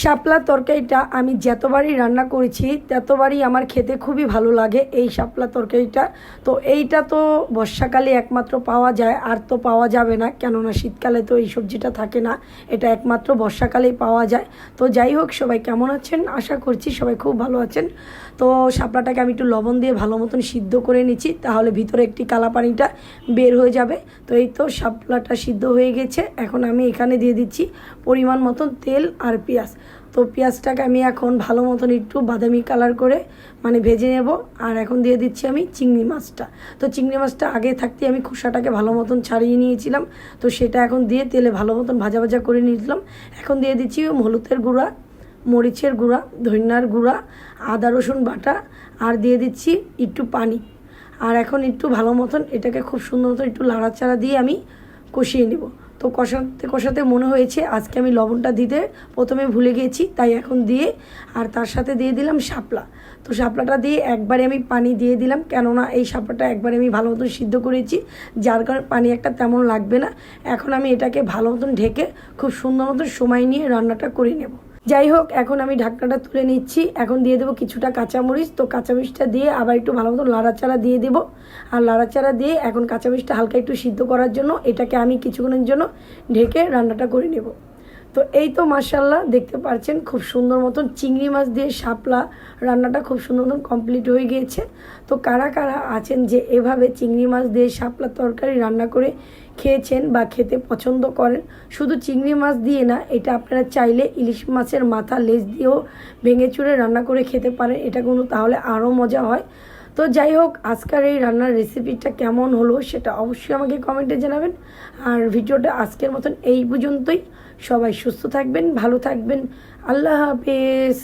শাপলা তরকারিটা আমি যতবারই রান্না করেছি, ততবারই আমার খেতে খুবই ভালো লাগে এই শাপলা তরকারিটা। তো এইটা তো বর্ষাকালে একমাত্র পাওয়া যায়, আর তো পাওয়া যাবে না, কেননা শীতকালে তো এই সবজিটা থাকে না, এটা একমাত্র বর্ষাকালেই পাওয়া যায়। তো যাই হোক, সবাই কেমন আছেন? আশা করছি সবাই খুব ভালো আছেন। তো শাপলাটাকে আমি একটু লবণ দিয়ে ভালো মতন সিদ্ধ করে নিচ্ছি, তাহলে ভিতরে একটি কালা পানিটা বের হয়ে যাবে। তো এই তো শাপলাটা সিদ্ধ হয়ে গেছে, এখন আমি এখানে দিয়ে দিচ্ছি পরিমাণ মতন তেল আর পেঁয়াজ। তো পেঁয়াজটাকে আমি এখন ভালো মতন একটু বাদামি কালার করে মানে ভেজে নেব। আর এখন দিয়ে দিচ্ছি আমি চিংড়ি মাছটা। তো চিংড়ি মাছটা আগে থাকতে আমি খোসাটাকে ভালো মতন ছাড়িয়ে নিয়েছিলাম। তো সেটা এখন দিয়ে তেলে ভালো মতন ভাজা ভাজা করে নিয়েছিলাম। এখন দিয়ে দিচ্ছি হলুদের গুঁড়া, মরিচের গুঁড়া, ধনিয়ার গুঁড়া, আদা, রসুন বাটা, আর দিয়ে দিচ্ছি একটু পানি। আর এখন একটু ভালো মতন এটাকে খুব সুন্দর মতন একটু লাড়াচাড়া দিয়ে আমি কষিয়ে নেব। তো কষাতে কষাতে মনে হয়েছে আজকে আমি লবণটা দিতে প্রথমে ভুলে গেছি, তাই এখন দিয়ে আর তার সাথে দিয়ে দিলাম শাপলা। তো শাপলাটা দিয়ে একবারে আমি পানি দিয়ে দিলাম, কেননা এই শাপলাটা একবারে আমি ভালো মতন সিদ্ধ করেছি, যার কারণে পানি একটা তেমন লাগবে না। এখন আমি এটাকে ভালো মতন ঢেকে খুব সুন্দর মতন সময় নিয়ে রান্নাটা করে নেব। যাই হোক এখন আমি ঢাকনাটা তুলে নিচ্ছি। এখন দিয়ে দেবো কিছুটা কাঁচামরিচ। তো কাঁচামরিচটা দিয়ে আবার একটু ভালো মতো লাড়াচাড়া দিয়ে দেবো। আর লাড়াচাড়া দিয়ে এখন কাঁচামরিচটা হালকা একটু সিদ্ধ করার জন্য এটাকে আমি কিছুক্ষণের জন্য ঢেকে রান্নাটা করে নেব। তো এই তো মার্শাল্লাহ দেখতে পাচ্ছেন খুব সুন্দর মতন চিংড়ি মাছ দিয়ে শাপলা রান্নাটা খুব সুন্দর মতন কমপ্লিট হয়ে গিয়েছে। তো কারা কারা আছেন যে এভাবে চিংড়ি মাছ দিয়ে শাপলা তরকারি রান্না করে খেয়েছেন বা খেতে পছন্দ করেন, শুধু চিংড়ি মাছ দিয়ে না, এটা আপনারা চাইলে ইলিশ মাছের মাথা লেজ দিয়েও ভেঙে চুড়ে রান্না করে খেতে পারেন, এটা কিন্তু তাহলে আরও মজা হয়। তো যাই হোক, আজকের এই রান্নার রেসিপিটা কেমন হলো সেটা অবশ্যই আমাকে কমেন্টে জানাবেন। আর ভিডিওটা আজকের মতন এই পর্যন্তই। সবাই সুস্থ থাকবেন, ভালো থাকবেন। আল্লাহ হাফেজ।